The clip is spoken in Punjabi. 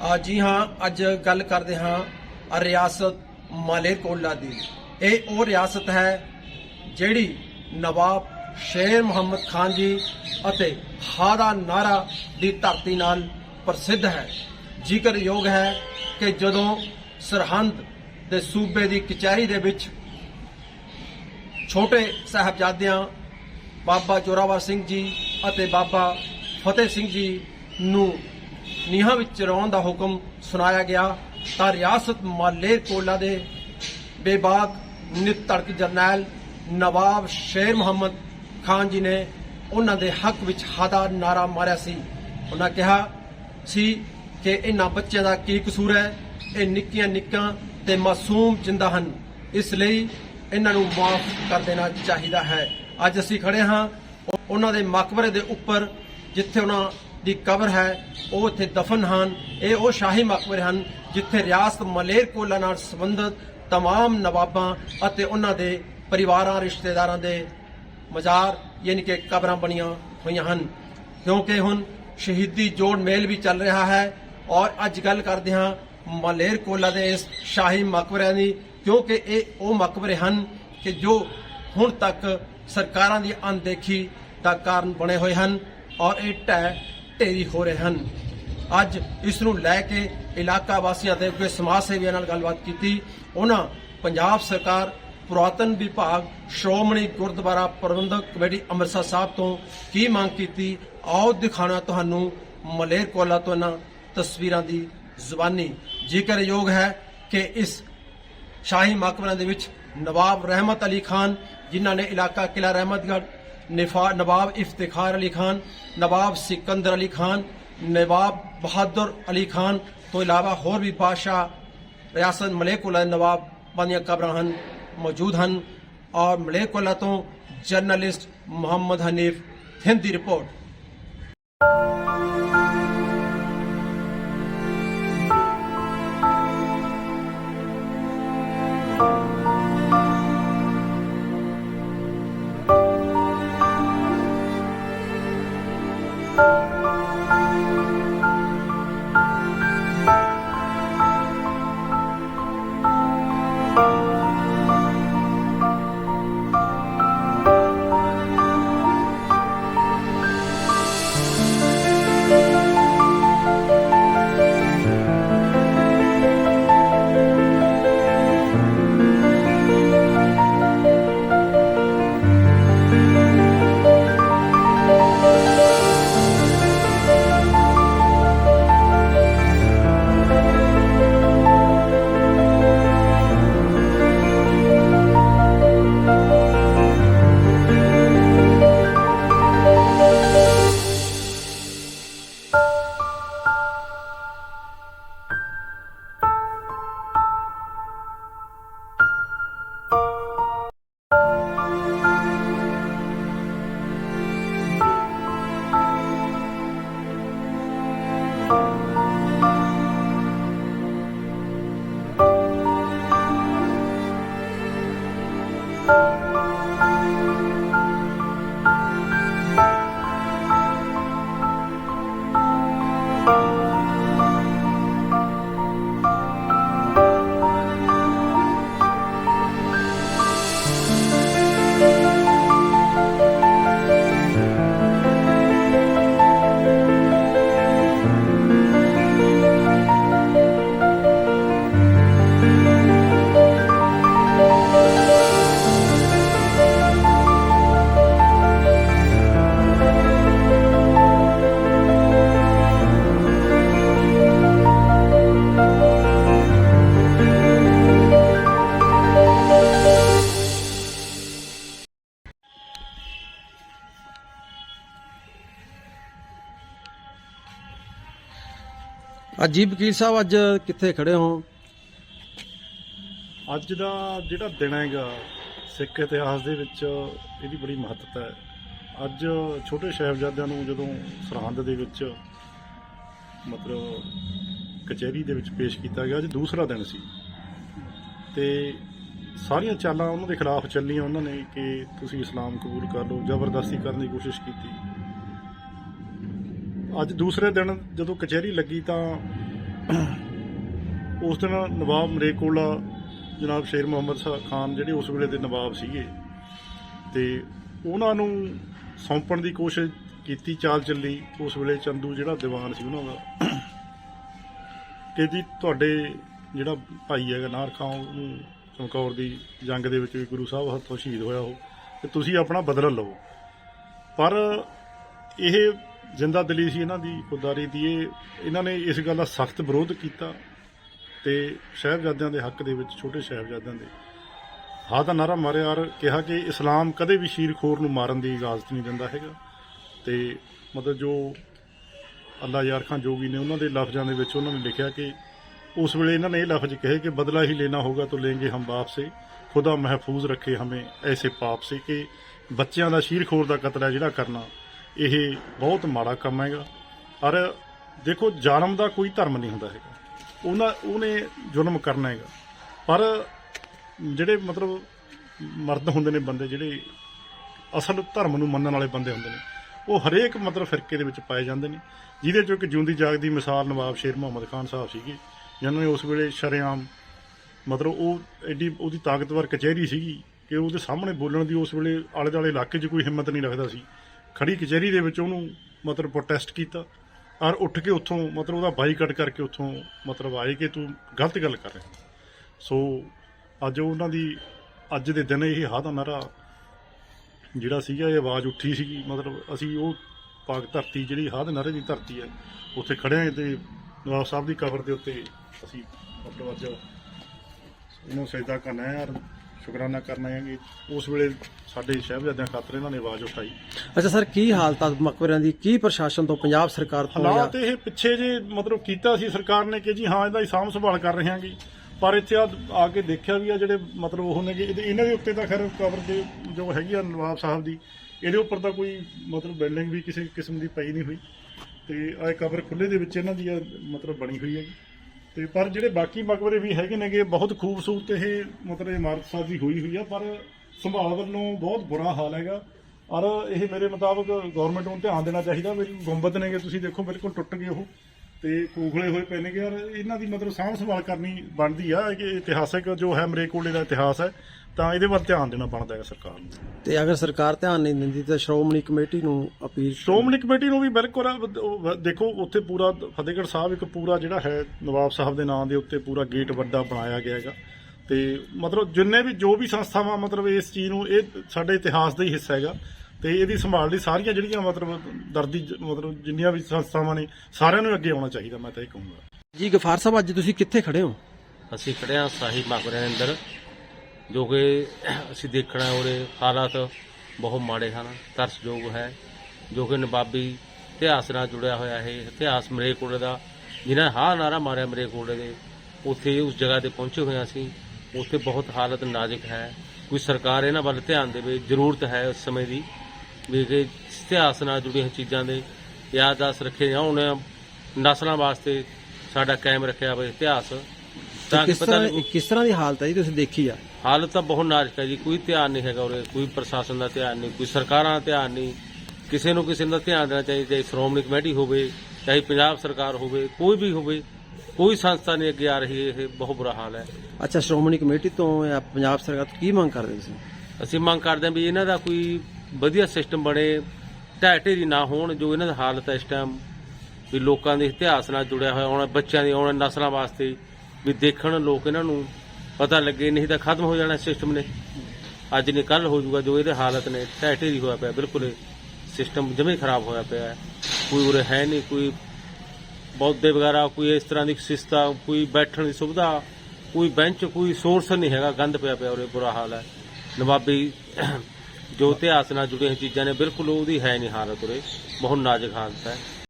ਆ ਜੀ ਹਾਂ, ਅੱਜ ਗੱਲ ਕਰਦੇ ਹਾਂ ਰਿਆਸਤ ਮਾਲੇਕੋਲਾ ਦੀ। ਇਹ ਉਹ ਰਿਆਸਤ ਹੈ ਜਿਹੜੀ ਨਵਾਬ ਸ਼ੇਰ ਮੁਹੰਮਦ ਖਾਨ ਜੀ ਅਤੇ ਹਾਦਾ ਨਾਰਾ ਦੀ ਧਰਤੀ ਨਾਲ ਪ੍ਰਸਿੱਧ ਹੈ। ਜ਼ਿਕਰਯੋਗ ਹੈ ਕਿ ਜਦੋਂ ਸਰਹੰਦ ਦੇ ਸੂਬੇ ਦੀ ਕਚਹਿਰੀ ਦੇ ਵਿੱਚ ਛੋਟੇ ਸਾਹਿਬਜ਼ਾਦਿਆਂ ਬਾਬਾ ਜੋਰਾਵਰ ਸਿੰਘ ਜੀ ਅਤੇ ਬਾਬਾ ਫਤਿਹ ਸਿੰਘ ਜੀ ਨੂੰ ਨੀਹਾਂ ਵਿੱਚ ਚਰਾਉਣ ਦਾ ਹੁਕਮ ਸੁਣਾਇਆ ਗਿਆ, ਤਾਂ ਰਿਆਸਤ ਮਾਲੇਰਕੋਟਲਾ ਦੇ ਬੇਬਾਕ ਨਿਤੜਕ ਜਰਨੈਲ ਨਵਾਬ ਸ਼ੇਰ ਮੁਹੰਮਦ ਖਾਨ ਜੀ ਨੇ ਉਹਨਾਂ ਦੇ ਹੱਕ ਵਿੱਚ ਹਾਦਾ ਨਾਰਾ ਮਾਰਿਆ ਸੀ। ਉਹਨਾਂ ਕਿਹਾ ਸੀ ਕਿ ਇਹਨਾਂ ਬੱਚਿਆਂ ਦਾ ਕੀ ਕਸੂਰ ਹੈ? ਇਹ ਨਿੱਕੀਆਂ ਨਿੱਕਾਂ ਤੇ ਮਾਸੂਮ ਜਿੰਦਾ ਹਨ। ਇਸ ਲਈ ਇਹਨਾਂ ਨੂੰ ਮਾਫ ਕਰ ਦੇਣਾ ਚਾਹੀਦਾ ਹੈ। ਅੱਜ ਅਸੀਂ ਖੜੇ ਹਾਂ ਉਹ- ਉਹਨਾਂ ਦੇ ਮਕਬਰੇ ਦੇ ਉੱਪਰ, ਜਿੱਥੇ ਉਹਨਾਂ ਦੀ ਕਬਰ ਹੈ ਉਹ ਇੱਥੇ ਦਫਨ ਹਨ ਇਹ ਉਹ ਸ਼ਾਹੀ ਮਕਬਰੇ ਹਨ ਜਿੱਥੇ ਰਿਆਸਤ ਮਲੇਰਕੋਟਲਾ ਨਾਲ ਸੰਬੰਧਿਤ तमाम ਨਵਾਬਾਂ ਅਤੇ ਉਹਨਾਂ ਦੇ ਪਰਿਵਾਰਾਂ ਰਿਸ਼ਤੇਦਾਰਾਂ ਦੇ ਮਜ਼ਾਰ ਯਾਨੀ ਕਿ ਕਬਰਾਂ ਬਣੀਆਂ ਹੋਈਆਂ ਹਨ ਕਿਉਂਕਿ ਹੁਣ ਸ਼ਹੀਦੀ ਜੋੜ ਮੇਲ ਵੀ ਚੱਲ ਰਿਹਾ ਹੈ ਔਰ ਅੱਜ ਗੱਲ ਕਰਦੇ ਹਾਂ ਮਲੇਰਕੋਟਲਾ ਦੇ ਇਸ ਸ਼ਾਹੀ ਮਕਬਰਿਆਂ ਦੀ ਕਿਉਂਕਿ ਇਹ ਉਹ ਮਕਬਰੇ ਹਨ ਕਿ ਜੋ ਹੁਣ ਤੱਕ ਸਰਕਾਰਾਂ ਦੀ ਅਣਦੇਖੀ ਦਾ ਕਾਰਨ ਬਣੇ ਹੋਏ ਹਨ ਔਰ ਇਹ ਢਹਿ ਢੇਰੀ ਹੋ ਰਹੇ ਹਨ। ਅੱਜ ਇਸ ਨੂੰ ਲੈ ਕੇ ਇਲਾਕਾ ਵਾਸੀਆਂ ਤੇ ਕੋਈ ਸਮਾਜ ਸੇਵੀਆਂ ਨਾਲ ਗੱਲਬਾਤ ਕੀਤੀ। ਉਹਨਾਂ ਪੰਜਾਬ ਸਰਕਾਰ, ਪੁਰਾਤਨ ਵਿਭਾਗ, ਸ਼੍ਰੋਮਣੀ ਗੁਰਦੁਆਰਾ ਪ੍ਰਬੰਧਕ ਕਮੇਟੀ ਅੰਮ੍ਰਿਤਸਰ ਸਾਹਿਬ ਤੋਂ ਕੀ ਮੰਗ ਕੀਤੀ, ਆਓ ਦਿਖਾਣਾ ਤੁਹਾਨੂੰ ਮਲੇਰਕੋਲਾ ਤੋਂ ਇਹਨਾਂ ਤਸਵੀਰਾਂ ਦੀ ਜ਼ੁਬਾਨੀ। ਜ਼ਿਕਰਯੋਗ ਹੈ ਕਿ ਇਸ ਸ਼ਾਹੀ ਮਕਬਰਾਂ ਦੇ ਵਿੱਚ ਨਵਾਬ ਰਹਿਮਤ ਅਲੀ ਖਾਨ, ਜਿਨ੍ਹਾਂ ਨੇ ਇਲਾਕਾ ਕਿਲਾ ਰਹਿਮਤਗੜ੍ਹ ਨਿਫਾ ਨਵਾਬ ਇਫਤਿਖਾਰ ਅਲੀ ਖਾਨ ਨਵਾਬ ਸਿਕੰਦਰ ਅਲੀ ਖਾਨ ਨਵਾਬ ਬਹਾਦਰ ਅਲੀ ਖਾਨ ਤੋਂ ਇਲਾਵਾ ਹੋਰ ਵੀ ਬਾਦਸ਼ਾਹ ਰਿਆਸਤ ਮਲੇਕੁਲਾ ਨਵਾਬਾਂ ਦੀਆਂ ਕਬਰਾਂ ਹਨ ਮੌਜੂਦ ਹਨ ਔਰ ਮਲੇਕੁਲਾ ਤੋਂ ਜਰਨਲਿਸਟ ਮੁਹੰਮਦ ਹਨੀਫ ਅਜੀਬ ਵਕੀਲ ਸਾਹਿਬ, ਅੱਜ ਕਿੱਥੇ ਖੜੇ ਹੋ? ਅੱਜ ਦਾ ਜਿਹੜਾ ਦਿਨ ਹੈਗਾ ਸਿੱਖ ਇਤਿਹਾਸ ਦੇ ਵਿੱਚ, ਇਹਦੀ ਬੜੀ ਮਹੱਤਤਾ ਹੈ। ਅੱਜ ਛੋਟੇ ਸਾਹਿਬਜ਼ਾਦਿਆਂ ਨੂੰ ਜਦੋਂ ਸਰਹੰਦ ਦੇ ਵਿੱਚ, ਮਤਲਬ ਕਚਹਿਰੀ ਦੇ ਵਿੱਚ ਪੇਸ਼ ਕੀਤਾ ਗਿਆ, ਅੱਜ ਦੂਸਰਾ ਦਿਨ ਸੀ। ਤੇ ਸਾਰੀਆਂ ਚਾਲਾਂ ਉਹਨਾਂ ਦੇ ਖਿਲਾਫ ਚੱਲੀਆਂ, ਉਹਨਾਂ ਨੇ ਕਿ ਤੁਸੀਂ ਇਸਲਾਮ ਕਬੂਲ ਕਰ ਲਓ, ਜ਼ਬਰਦਸਤੀ ਕਰਨ ਦੀ ਕੋਸ਼ਿਸ਼ ਕੀਤੀ। ਅੱਜ ਦੂਸਰੇ ਦਿਨ ਜਦੋਂ ਕਚਹਿਰੀ ਲੱਗੀ ਤਾਂ ਉਸ ਦਿਨ ਨਵਾਬ ਮਰੇਕੋਲਾ ਜਨਾਬ ਸ਼ੇਰ ਮੁਹੰਮਦ ਖਾਨ ਜਿਹੜੇ ਉਸ ਵੇਲੇ ਦੇ ਨਵਾਬ ਸੀਗੇ ਤੇ ਉਹਨਾਂ ਨੂੰ ਸੌਂਪਣ ਦੀ ਕੋਸ਼ਿਸ਼ ਕੀਤੀ, ਚਾਲ ਚੱਲੀ। ਉਸ ਵੇਲੇ ਚੰਦੂ ਜਿਹੜਾ ਦੀਵਾਨ ਸੀ ਉਹਨਾਂ ਦਾ ਕਿ ਜੀ ਤੁਹਾਡੇ ਜਿਹੜਾ ਭਾਈ ਹੈਗਾ ਨਾਰ ਖਾਂ ਉਹਨੂੰ ਚਮਕੌਰ ਦੀ ਜੰਗ ਦੇ ਵਿੱਚ ਵੀ ਗੁਰੂ ਸਾਹਿਬ ਹੱਥੋਂ ਸ਼ਹੀਦ ਹੋਇਆ ਉਹ ਤੇ ਤੁਸੀਂ ਆਪਣਾ ਬਦਲਾ ਲਓ ਪਰ ਇਹ ਜਿੰਦਾ ਦਲੀ ਸੀ ਇਹਨਾਂ ਦੀ ਖੁਦਾਰੀ ਦੀ, ਇਹ ਇਹਨਾਂ ਨੇ ਇਸ ਗੱਲ ਦਾ ਸਖਤ ਵਿਰੋਧ ਕੀਤਾ ਤੇ ਸ਼ਹਿਬਜ਼ਾਦਿਆਂ ਦੇ ਹੱਕ ਦੇ ਵਿੱਚ, ਛੋਟੇ ਸ਼ਹਿਬਜ਼ਾਦਿਆਂ ਦੇ ਹਾਂ ਦਾ ਨਾਰਾ ਮਾਰਿਆ ਔਰ ਕਿਹਾ ਕਿ ਇਸਲਾਮ ਕਦੇ ਵੀ ਸ਼ੀਰਖੋਰ ਨੂੰ ਮਾਰਨ ਦੀ ਇਜਾਜ਼ਤ ਨਹੀਂ ਦਿੰਦਾ ਹੈਗਾ। ਤੇ ਮਤਲਬ ਜੋ ਅੱਲਾ ਯਾਰ ਖਾਨ ਜੋਗੀ ਨੇ ਉਹਨਾਂ ਦੇ ਲਫ਼ਜ਼ਾਂ ਦੇ ਵਿੱਚ ਉਹਨਾਂ ਨੇ ਲਿਖਿਆ ਕਿ ਉਸ ਵੇਲੇ ਇਹਨਾਂ ਨੇ ਇਹ ਲਫ਼ਜ਼ ਕਹੇ ਕਿ ਬਦਲਾ ਹੀ ਲੈਣਾ ਹੋਗਾ ਤਾਂ ਲੈਂਗੇ ਹਮ ਬਾਪ ਸੇ, ਖੁਦਾ ਮਹਿਫੂਜ਼ ਰੱਖੇ ਹਮੇ ਐਸੇ ਪਾਪ ਸੇ ਕਿ ਬੱਚਿਆਂ ਦਾ ਸ਼ੀਰਖੋਰ ਦਾ ਕਤਲ ਹੈ ਜਿਹੜਾ ਕਰਨਾ ਇਹ ਬਹੁਤ ਮਾੜਾ ਕੰਮ ਹੈਗਾ। ਔਰ ਦੇਖੋ ਜ਼ਾਲਮ ਦਾ ਕੋਈ ਧਰਮ ਨਹੀਂ ਹੁੰਦਾ ਹੈਗਾ। ਉਹਨਾਂ, ਉਹਨੇ ਜ਼ੁਲਮ ਕਰਨਾ ਹੈਗਾ। ਪਰ ਜਿਹੜੇ ਮਤਲਬ ਮਰਦ ਹੁੰਦੇ ਨੇ ਬੰਦੇ, ਜਿਹੜੇ ਅਸਲ ਧਰਮ ਨੂੰ ਮੰਨਣ ਵਾਲੇ ਬੰਦੇ ਹੁੰਦੇ ਨੇ, ਉਹ ਹਰੇਕ ਮਤਲਬ ਫਿਰਕੇ ਦੇ ਵਿੱਚ ਪਾਏ ਜਾਂਦੇ ਨੇ। ਜਿਹਦੇ ਚੋਂ ਇੱਕ ਜਿਉਂਦੀ ਜਾਗਦੀ ਮਿਸਾਲ ਨਵਾਬ ਸ਼ੇਰ ਮੁਹੰਮਦ ਖਾਨ ਸਾਹਿਬ ਸੀਗੇ, ਜਿਨ੍ਹਾਂ ਨੇ ਉਸ ਵੇਲੇ ਸ਼ਰੇਆਮ ਮਤਲਬ ਉਹ ਐਡੀ ਉਹਦੀ ਤਾਕਤਵਰ ਕਚਹਿਰੀ ਸੀਗੀ ਕਿ ਉਹਦੇ ਸਾਹਮਣੇ ਬੋਲਣ ਦੀ ਉਸ ਵੇਲੇ ਆਲੇ ਦੁਆਲੇ ਇਲਾਕੇ 'ਚ ਕੋਈ ਹਿੰਮਤ ਨਹੀਂ ਰੱਖਦਾ ਸੀ। ਖੜੀ ਕਚਹਿਰੀ ਦੇ ਵਿੱਚ ਉਹਨੂੰ ਮਤਲਬ ਪ੍ਰੋਟੈਸਟ ਕੀਤਾ। ਔਰ ਉੱਠ ਕੇ ਉੱਥੋਂ ਮਤਲਬ ਉਹਦਾ ਬਾਈਕਾਟ ਕਰਕੇ ਉੱਥੋਂ ਮਤਲਬ ਆਏ ਕਿ ਤੂੰ ਗਲਤ ਗੱਲ ਕਰ ਰਿਹਾ। ਸੋ ਅੱਜ ਉਹਨਾਂ ਦੀ, ਅੱਜ ਦੇ ਦਿਨ ਇਹ ਹਾਂ ਦਾ ਨਾਰਾ ਜਿਹੜਾ ਸੀਗਾ, ਇਹ ਆਵਾਜ਼ ਉੱਠੀ ਸੀਗੀ। ਮਤਲਬ ਅਸੀਂ ਉਹ ਪਾਕ ਧਰਤੀ ਜਿਹੜੀ ਹਾਦ ਦੇ ਨਾਰੇ ਦੀ ਧਰਤੀ ਹੈ, ਉੱਥੇ ਖੜੇ ਹਾਂ ਤੇ ਨਵਾਬ ਸਾਹਿਬ ਦੀ ਕਬਰ ਦੇ ਉੱਤੇ ਅਸੀਂ ਮਤਲਬ ਅੱਜ ਉਹਨੂੰ ਸਜਦਾ ਕਰਨਾ ਹੈ। ਔਰ ਸ਼ੁਕਰਾਨਾ ਕਰਨਾ ਹੈ ਕਿ ਉਸ ਵੇਲੇ ਸਾਡੇ ਸ਼ਹਿਬਜ਼ਾਦਿਆਂ ਖਾਤਰ ਇਹਨਾਂ ਨੇ ਆਵਾਜ਼ ਉਠਾਈ। ਅੱਛਾ ਸਰ ਕੀ ਹਾਲਤ ਆ ਮਕਬਰਿਆਂ ਦੀ? ਕੀ ਪ੍ਰਸ਼ਾਸਨ ਤੋਂ ਪੰਜਾਬ ਸਰਕਾਰ ਤੋਂ ਹਾਲਾਤ ਇਹ ਪਿੱਛੇ ਜੇ ਮਤਲਬ ਕੀਤਾ ਸੀ ਸਰਕਾਰ ਨੇ ਕਿ ਜੀ ਹਾਂ ਇਹਦਾ ਹੀ ਸਾਂਭ ਸੰਭਾਲ ਕਰ ਰਹੇ ਹਾਂਗੇ ਪਰ ਇੱਥੇ ਆ ਆ ਕੇ ਦੇਖਿਆ ਵੀ ਆ ਜਿਹੜੇ ਮਤਲਬ ਉਹ ਨੇ ਕਿ ਇਹਦੇ- ਇਹਨਾਂ ਦੇ ਉੱਤੇ ਤਾਂ ਖੈਰ ਕਬਰ ਦੇ ਜੋ ਹੈਗੀ ਆ ਨਵਾਬ ਸਾਹਿਬ ਦੀ ਇਹਦੇ ਉੱਪਰ ਤਾਂ ਕੋਈ ਮਤਲਬ ਬਿਲਡਿੰਗ ਵੀ ਕਿਸੇ ਕਿਸਮ ਦੀ ਪਈ ਨਹੀਂ ਹੋਈ। ਤੇ ਆ ਕਬਰ ਖੁੱਲੇ ਦੇ ਵਿੱਚ ਇਹਨਾਂ ਦੀ ਆ ਮਤਲਬ ਬਣੀ ਹੋਈ ਹੈਗੀ। ਤੇ ਪਰ ਜਿਹੜੇ ਬਾਕੀ ਮਕਬਰੇ ਵੀ ਹੈਗੇ ਨੇਗੇ, ਬਹੁਤ ਖੂਬਸੂਰਤ ਇਹ ਮਤਲਬ ਇਮਾਰਤ ਸਾਜੀ ਹੋਈ ਹੋਈ ਆ, ਪਰ ਸੰਭਾਲ ਵੱਲੋਂ ਬਹੁਤ ਬੁਰਾ ਹਾਲ ਹੈਗਾ। ਔਰ ਇਹ ਮੇਰੇ ਮੁਤਾਬਕ ਗਵਰਨਮੈਂਟ ਨੂੰ ਧਿਆਨ ਦੇਣਾ ਚਾਹੀਦਾ ਵੀ ਗੁੰਬਦ ਨੇਗੇ, ਤੁਸੀਂ ਦੇਖੋ ਬਿਲਕੁਲ ਟੁੱਟ ਗਏ ਉਹ, ਤੇ ਖੋਖਲੇ ਹੋਏ ਪਏ ਨੇਗੇ। ਔਰ ਇਹਨਾਂ ਦੀ ਮਤਲਬ ਸਾਂਭ ਸੰਭਾਲ ਕਰਨੀ ਬਣਦੀ ਆ ਕਿ ਇਤਿਹਾਸਕ ਜੋ ਹੈ ਮਰੇਕੋਲੇ ਦਾ ਇਤਿਹਾਸ ਹੈ। ਤਾਂ ਇਹਦੇ ਵੱਲ ਧਿਆਨ ਦੇਣਾ ਬਣਦਾ ਹੈ ਸਰਕਾਰ ਨੂੰ। ਤੇ ਅਗਰ ਸਰਕਾਰ ਧਿਆਨ ਨਹੀਂ ਦਿੰਦੀ ਤਾਂ ਸ਼੍ਰੋਮਣੀ ਕਮੇਟੀ ਨੂੰ ਅਪੀਲ ਸ਼੍ਰੋਮਣੀ ਕਮੇਟੀ ਨੂੰ ਵੀ ਬਿਲਕੁਲ ਦੇਖੋ ਉੱਥੇ ਪੂਰਾ ਫਤਿਹਗੜ੍ਹ ਸਾਹਿਬ ਇੱਕ ਪੂਰਾ ਜਿਹੜਾ ਹੈ ਨਵਾਬ ਸਾਹਿਬ ਦੇ ਨਾਂ ਦੇ ਉੱਤੇ ਪੂਰਾ ਗੇਟ ਵੱਡਾ ਬਣਾਇਆ ਗਿਆ ਹੈਗਾ। ਤੇ ਮਤਲਬ ਜਿੰਨੇ ਵੀ ਜੋ ਵੀ ਸੰਸਥਾਵਾਂ ਮਤਲਬ ਇਸ ਚੀਜ਼ ਨੂੰ ਇਹ ਸਾਡੇ ਇਤਿਹਾਸ ਦਾ ਹੀ ਹਿੱਸਾ ਹੈਗਾ। ਤੇ ਇਹਦੀ ਸੰਭਾਲ ਲਈ ਸਾਰੀਆਂ ਜਿਹੜੀਆਂ ਮਤਲਬ ਦਰਦੀ ਜ- ਮਤਲਬ ਜਿੰਨੀਆਂ ਵੀ ਸੰਸਥਾਵਾਂ ਨੇ ਸਾਰਿਆਂ ਨੂੰ ਅੱਗੇ ਆਉਣਾ ਚਾਹੀਦਾ ਮੈਂ ਤਾਂ ਇਹ ਕਹੂੰਗਾ। ਜੀ ਗਫਾਰ ਸਾਹਿਬ ਅੱਜ ਤੁਸੀਂ ਕਿੱਥੇ ਖੜੇ ਹੋ? ਅਸੀਂ ਖੜੇ ਹਾਂ ਸਾਹਿਬ ਮਕਬਰੇ ਦੇ ਅੰਦਰ ਜੋ ਕਿ ਅਸੀਂ ਦੇਖਣਾ ਉਹਦੇ ਹਾਲਾਤ ਬਹੁਤ ਮਾੜੇ ਹਨ ਤਰਸਯੋਗ ਹੈ ਜੋ ਕਿ ਨਵਾਬੀ ਇਤਿਹਾਸ ਨਾਲ ਜੁੜਿਆ ਹੋਇਆ ਹੈ। ਇਤਿਹਾਸ ਮਰੇਕੋਟੇ ਦਾ ਜਿਨ੍ਹਾਂ ਹਾਂ ਨਾਰਾ ਮਾਰਿਆ ਮਰੇਕੋਟੇ ਦੇ ਉੱਥੇ ਉਸ ਜਗ੍ਹਾ ਤੇ ਪਹੁੰਚੇ ਹੋਏ ਅਸੀਂ। ਉੱਥੇ ਬਹੁਤ ਹਾਲਤ ਨਾਜ਼ੁਕ ਹੈ। ਕੋਈ ਸਰਕਾਰ ਇਹਨਾਂ ਵੱਲ ਧਿਆਨ ਦੇਵੇ ਜ਼ਰੂਰਤ ਹੈ ਉਸ ਸਮੇਂ ਦੀ ਵੀ ਕਿ ਇਤਿਹਾਸ ਨਾਲ ਜੁੜੀਆਂ ਚੀਜ਼ਾਂ ਦੇ ਯਾਦਾਸ਼ਤ ਰੱਖੇ ਜਾਣ ਨਸਲਾਂ ਵਾਸਤੇ ਸਾਡਾ ਕਾਇਮ ਰੱਖਿਆ ਹੋਵੇ ਇਤਿਹਾਸ। ਤਾਂ ਕਿ ਪਤਾ ਕਿਸ ਤਰ੍ਹਾਂ ਦੀ ਹਾਲਤ ਹੈ ਜੀ ਤੁਸੀਂ ਦੇਖੀ ਆ? ਹਾਲਤ ਤਾਂ ਬਹੁਤ ਨਾਜ਼ੁਕ ਹੈ ਜੀ ਕੋਈ ਧਿਆਨ ਨਹੀਂ ਹੈਗਾ ਉਰੇ ਕੋਈ ਪ੍ਰਸ਼ਾਸਨ ਦਾ ਧਿਆਨ ਨਹੀਂ ਕੋਈ ਸਰਕਾਰਾਂ ਦਾ ਧਿਆਨ ਨਹੀਂ। ਕਿਸੇ ਨੂੰ ਕਿਸੇ ਦਾ ਧਿਆਨ ਦੇਣਾ ਚਾਹੀਦਾ ਚਾਹੇ ਸ਼੍ਰੋਮਣੀ ਕਮੇਟੀ ਹੋਵੇ ਚਾਹੇ ਪੰਜਾਬ ਸਰਕਾਰ ਹੋਵੇ ਕੋਈ ਵੀ ਹੋਵੇ ਕੋਈ ਸੰਸਥਾ ਨਹੀਂ ਅੱਗੇ ਆ ਰਹੀ ਇਹ ਬਹੁਤ ਬੁਰਾ ਹਾਲ ਹੈ। ਅੱਛਾ ਸ਼੍ਰੋਮਣੀ ਕਮੇਟੀ ਤੋਂ ਜਾਂ ਪੰਜਾਬ ਸਰਕਾਰ ਤੋਂ ਕੀ ਮੰਗ ਕਰਦੇ ਤੁਸੀਂ? ਅਸੀਂ ਮੰਗ ਕਰਦੇ ਹਾਂ ਵੀ ਇਹਨਾਂ ਦਾ ਕੋਈ ਵਧੀਆ ਸਿਸਟਮ ਬਣੇ ਢਹਿ ਢੇਰੀ ਨਾ ਹੋਣ ਜੋ ਇਹਨਾਂ ਦਾ ਹਾਲਤ ਹੈ ਇਸ ਟਾਈਮ ਵੀ ਲੋਕਾਂ ਦੇ ਇਤਿਹਾਸ ਨਾਲ ਜੁੜਿਆ ਹੋਇਆ ਆਉਣ ਬੱਚਿਆਂ ਦੀ ਆਉਣ ਨਸਲਾਂ ਵਾਸਤੇ ਵੀ ਦੇਖਣ ਲੋਕ ਇਹਨਾਂ ਨੂੰ ਪਤਾ ਲੱਗੇ ਨਹੀਂ ਤਾਂ ਖਤਮ ਹੋ ਜਾਣਾ ਸਿਸਟਮ ਨੇ। ਅੱਜ ਨਹੀਂ ਕੱਲ ਹੋ ਜਾਊਗਾ ਜੋ ਇਹਦੇ ਹਾਲਤ ਨੇ, ਢਹਿ ਢੇਰੀ ਹੋਇਆ ਪਿਆ, ਬਿਲਕੁਲ ਸਿਸਟਮ ਜਮੇ ਖਰਾਬ ਹੋਇਆ ਪਿਆ ਹੈ। ਕੋਈ ਉਰੇ ਹੈ ਨਹੀਂ, ਕੋਈ ਬੌਦੇ ਵਗੈਰਾ, ਕੋਈ ਇਸ ਤਰ੍ਹਾਂ ਦੀ ਸਿਸਤਾ, ਕੋਈ ਬੈਠਣ ਦੀ ਸੁਵਿਧਾ, ਕੋਈ ਬੈਂਚ, ਕੋਈ ਸੋਰਸ ਨਹੀਂ ਹੈਗਾ, ਗੰਦ ਪਿਆ ਪਿਆ ਉਰੇ, ਬੁਰਾ ਹਾਲ ਹੈ। ਨਵਾਬੀ ਜੋ ਇਤਿਹਾਸ ਨਾਲ ਜੁੜੀਆਂ ਚੀਜ਼ਾਂ ਨੇ, ਬਿਲਕੁਲ ਉਹਦੀ ਹੈ ਨਹੀਂ ਹਾਲਤ ਉਰੇ, ਬਹੁਤ ਨਾਜ਼ੁਕ ਹਾਲਤ ਹੈ।